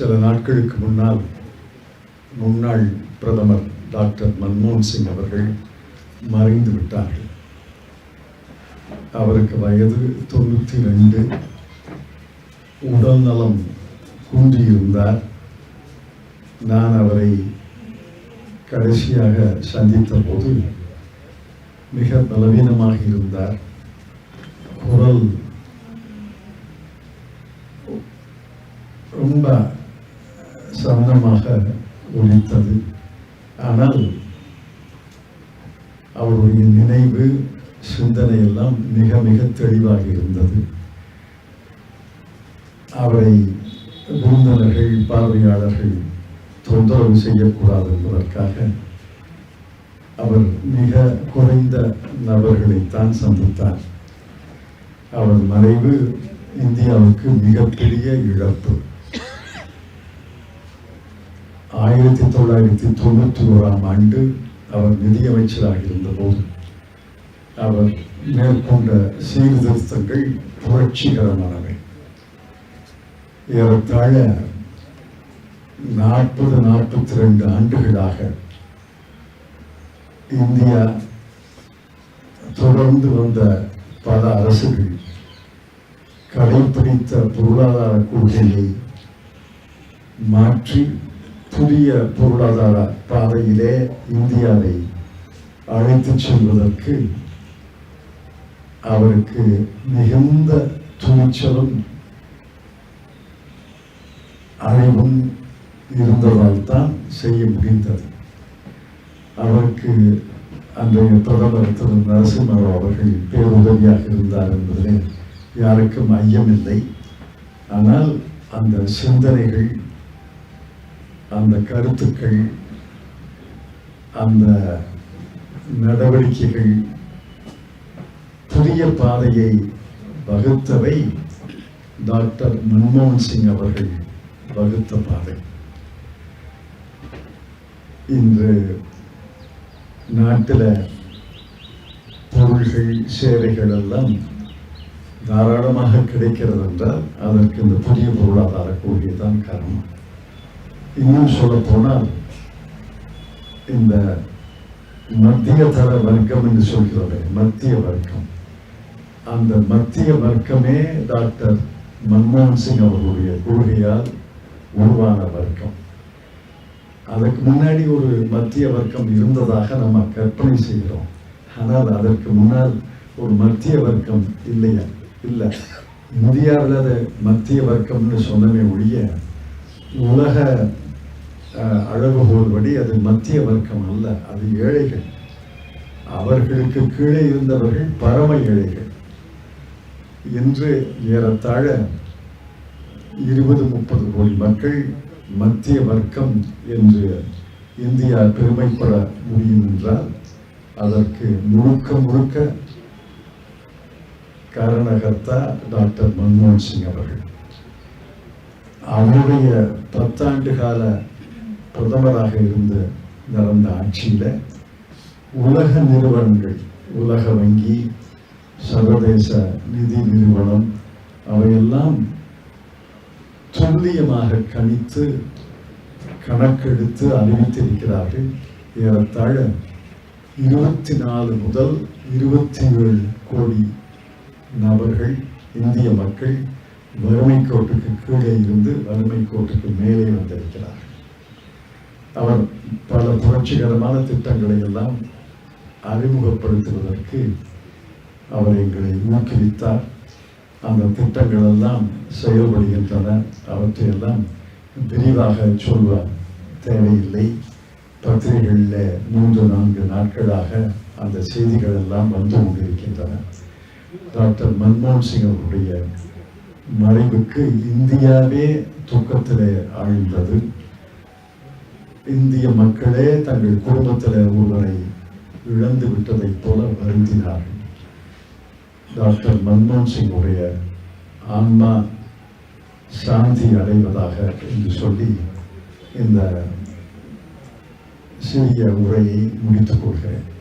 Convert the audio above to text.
சில நாட்களுக்கு முன்னால் முன்னாள் பிரதமர் டாக்டர் மன்மோகன் சிங் அவர்கள் மறைந்து விட்டார்கள். அவருக்கு வயது தொண்ணூற்றி ரெண்டு உடல்நலம் கூன்றியிருந்தார். நான் அவரை கடைசியாக சந்தித்த போது மிக பலவீனமாக இருந்தார். குரல் ரொம்ப சந்தமாக ஒழித்தது ஆனால் அவருடைய நினைவு சிந்தனை எல்லாம் மிக மிக தெளிவாக இருந்தது. அவரை விருந்தினர்கள் பார்வையாளர்கள் தொந்தரவு செய்யக்கூடாது என்பதற்காக அவர் மிக குறைந்த நபர்களைத்தான் சந்தித்தார். அவர் மறைவு இந்தியாவுக்கு மிகப்பெரிய இழப்பு. ஆயிரத்தி தொள்ளாயிரத்தி தொண்ணூற்றி ஓராம் ஆண்டு அவர் நிதியமைச்சராக இருந்தபோது அவர் மேற்கொண்ட சீர்திருத்தங்கள் புரட்சிகரமானவை. ஏறத்தாழ நாற்பது நாற்பத்தி ரெண்டு ஆண்டுகளாக இந்தியா தொடர்ந்து வந்த பல அரசுகள் கடைபிடித்த பொருளாதார கொள்கையை மாற்றி புதிய பொருளாதார பாதையிலே இந்தியாவை அழைத்துச் செல்வதற்கு அவருக்கு மிகுந்த துணிச்சலும் அறிவும் இருந்ததால் தான் செய்ய முடிந்தது. அவருக்கு அன்றைய பிரதமர் திரு. நரசிம்மராவ் அவர்கள் பேருதவியாக இருந்தார் என்பதிலே யாருக்கும் ஐயமில்லை. ஆனால் அந்த சிந்தனைகள் அந்த கருத்துக்கள் அந்த நடவடிக்கைகள் புதிய பாதையை வகுத்தவை டாக்டர் மன்மோகன் சிங் அவர்கள் வகுத்த பாதை. இன்று நாட்டில் பொருள்கள் சேவைகள் எல்லாம் தாராளமாக கிடைக்கிறது என்றால் அதற்கு இந்த புதிய பொருளாதார கொள்கை தான் காரணம். இன்னும் சொல்ல போனால் இந்த மத்திய தர வர்க்கம் என்று சொல்கிறது மத்திய வர்க்கம். அந்த மத்திய வர்க்கமே டாக்டர் மன்மோகன் சிங் அவர்களுடைய கொள்கையால் உருவான வர்க்கம். அதற்கு முன்னாடி ஒரு மத்திய வர்க்கம் இருந்ததாக நம்ம கற்பனை செய்கிறோம். ஆனால் அதற்கு முன்னால் ஒரு மத்திய வர்க்கம் இல்லையா? இல்லை. இந்தியாவில் அதை மத்திய வர்க்கம்னு சொன்னமே ஒழிய உலக அஹ், அது மத்திய வர்க்கம் அல்ல அது ஏழைகள். அவர்களுக்கு கீழே இருந்தவர்கள் பரம ஏழைகள். இன்று ஏறத்தாழ இருபது முப்பது கோடி மக்கள் மத்திய வர்க்கம் என்று இந்தியா பெருமைப்பட முடியும் என்றால் அதற்கு முழுக்க முழுக்க காரணகர்த்தா டாக்டர் மன்மோகன் சிங் அவர்கள். அவருடைய பத்தாண்டு கால பிரதமராக இருந்து நடந்த ஆட்சியில உலக நிறுவனங்கள் உலக வங்கி சர்வதேச நிதி நிறுவனம் அவையெல்லாம் துல்லியமாக கணித்து கணக்கெடுத்து அறிவித்திருக்கிறார்கள். ஏறத்தாழ இருபத்தி நாலு முதல் இருபத்தி ஏழு கோடி நபர்கள் இந்திய மக்கள் வறுமை கோட்டுக்கு கீழே இருந்து வறுமை கோட்டுக்கு மேலே வந்திருக்கிறார். அவர் பல புரட்சிகரமான திட்டங்களை எல்லாம் அறிமுகப்படுத்துவதற்கு அவர் எங்களை ஊக்குவித்தார். அந்த திட்டங்கள் எல்லாம் செயல்படுகின்றன. அவற்றையெல்லாம் விரிவாக சொல்வார். தேவையில்லை. பத்திரிகைகளில் மூன்று நான்கு நாட்களாக அந்த செய்திகள் எல்லாம் வந்து கொண்டிருக்கின்றன. டாக்டர் மன்மோகன் சிங் அவருடைய மறைவுக்கு இந்தியாவே துக்கத்திலே ஆழ்ந்தது. இந்திய மக்களே தங்கள் குடும்பத்தில் ஒருவரை இழந்து விட்டதைப் போல வருந்தினார்கள். டாக்டர் மன்மோகன் சிங் உடைய ஆன்மா சாந்தி அடைவதாக என்று சொல்லி இந்த சிறிய உரையை முடித்துக் கொள்கிறேன்.